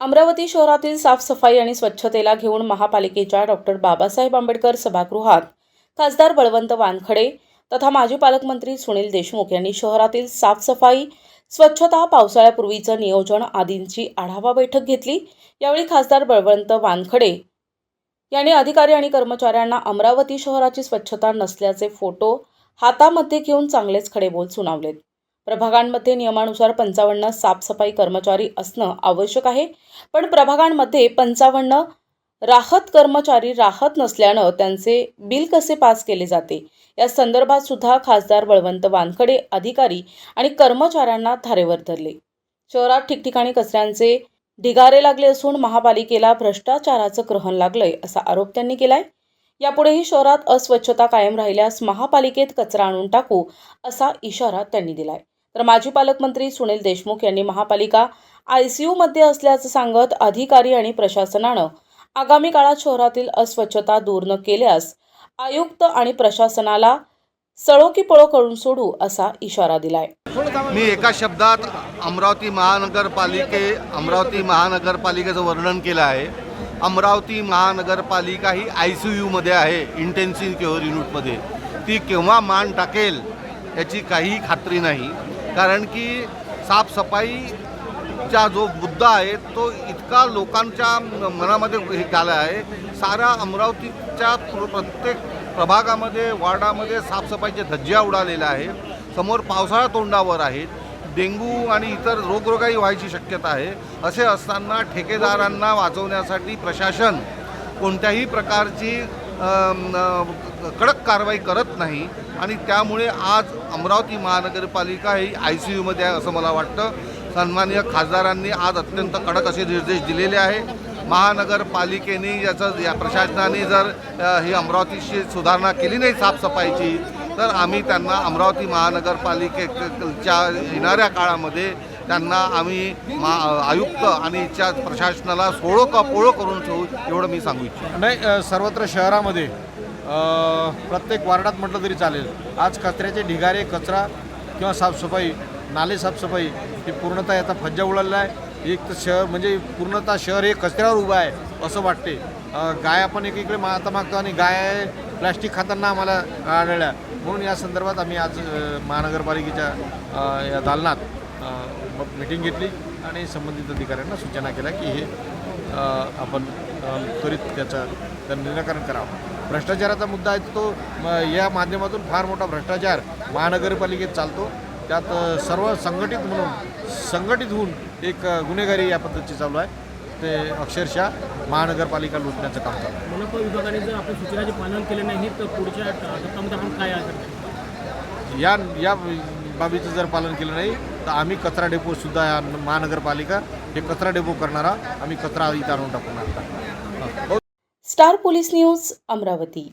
अमरावती शहरातील साफसफाई आणि स्वच्छतेला घेऊन महापालिकेच्या डॉक्टर बाबासाहेब आंबेडकर सभागृहात खासदार बळवंत वानखडे तथा माजी पालकमंत्री सुनील देशमुख यांनी शहरातील साफसफाई स्वच्छता पावसाळ्यापूर्वीचं नियोजन आदींची आढावा बैठक घेतली. यावेळी खासदार बळवंत वानखडे यांनी अधिकारी आणि कर्मचाऱ्यांना अमरावती शहराची स्वच्छता नसल्याचे फोटो हातामध्ये घेऊन चांगलेच खडेबोल सुनावलेत. प्रभागांमध्ये नियमानुसार पंचावन्न साफसफाई कर्मचारी असणं आवश्यक आहे. पण प्रभागांमध्ये पंचावन्न राहत कर्मचारी राहत नसल्यानं त्यांचे बिल कसे पास केले जाते? या संदर्भात सुद्धा खासदार बळवंत वानखडे अधिकारी आणि कर्मचाऱ्यांना धारेवर धरले. शहरात ठिकठिकाणी कचऱ्यांचे ढिगारे लागले असून महापालिकेला भ्रष्टाचाराचं ग्रहण लागलंय असा आरोप त्यांनी केलाय. यापुढेही शहरात अस्वच्छता कायम राहिल्यास महापालिकेत कचरा आणून टाकू असा इशारा त्यांनी दिलाय. तर माजी पालकमंत्री सुनील देशमुख यांनी महापालिका आयसीयूमध्ये असल्याचं सांगत अधिकारी आणि प्रशासनानं आगामी काळात शहरातील अस्वच्छता दूर न केल्यास आयुक्त आणि प्रशासनाला सळो की पळो करून सोडू असा इशारा दिलाय. मी एका शब्दात अमरावती महानगरपालिके अमरावती महानगरपालिकेचं वर्णन केलं आहे. अमरावती महानगरपालिका ही आय सी यूमध्ये आहे इंटेन्सिव्ह केअर युनिटमध्ये ती केव्हा मान टाकेल याची काही खात्री नाही. कारण की साफसफाईचा जो मुद्दा आहे तो इतका लोकांच्या मनामध्ये हे झाला आहे. सारा अमरावतीच्या प्रत्येक प्रभागामध्ये वार्डामध्ये साफसफाईचे धज्ज्या उडालेल्या आहे. समोर पावसाळा तोंडावर आहेत डेंग्यू आणि इतर रोगरोगाई व्हायची शक्यता आहे. असे असताना ठेकेदारांना वाचवण्यासाठी प्रशासन कोणत्याही प्रकारची कडक कारवाई करत नाही आणि त्यामुळे आज अमरावती महानगरपालिका ही आय सी यूमध्ये आहे असं मला वाटतं. सन्माननीय खासदारांनी आज अत्यंत कडक असे निर्देश दिलेले आहे. महानगरपालिकेने याचं या प्रशासनाने जर ही अमरावतीशी सुधारणा केली नाही साफसफाईची तर आम्ही त्यांना अमरावती महानगरपालिकेच्या येणाऱ्या काळामध्ये त्यांना आम्ही मा आयुक्त आणि इच्छा प्रशासनाला सोळो का पोळो करून ठेवू एवढं मी सांगू इच्छितो. नाही सर्वत्र शहरामध्ये प्रत्येक वार्डात म्हटलं तरी चालेल. आज कचऱ्याचे ढिगारे कचरा किंवा साफसफाई नाले साफसफाई ही पूर्णतः याचा फज्जा उडालेला आहे. एक तर शहर म्हणजे पूर्णतः शहर हे कचऱ्यावर उभं आहे असं वाटते. गाय आपण एकीकडे माता मागतो आणि गाय प्लॅस्टिक खाताना आम्हाला आढळल्या. म्हणून या संदर्भात आम्ही आज महानगरपालिकेच्या या दालनात मिटिंग घेतली आणि संबंधित अधिकाऱ्यांना सूचना केल्या की हे आपण त्वरित त्याचं निराकरण करावं. भ्रष्टाचाराचा मुद्दा आहे तो म, या माध्यमातून फार मोठा भ्रष्टाचार महानगरपालिकेत चालतो. त्यात सर्व संघटित म्हणून संघटित होऊन एक गुन्हेगारी या पद्धतीची चालू आहे. ते अक्षरशः महानगरपालिका लुटण्याचं काम चालू आहे. मनपा विभागाने जर आपल्या सूचनाचे पालन केले नाही तर पुढच्या आपण काय या या बाबीचं जर पालन केलं नाही तर आम्ही कचरा डेपोसुद्धा या महानगरपालिका हे कचरा डेपो करणारा आम्ही कचरा इथं आणून टाकून स्टार पोलीस न्यूज अमरावती.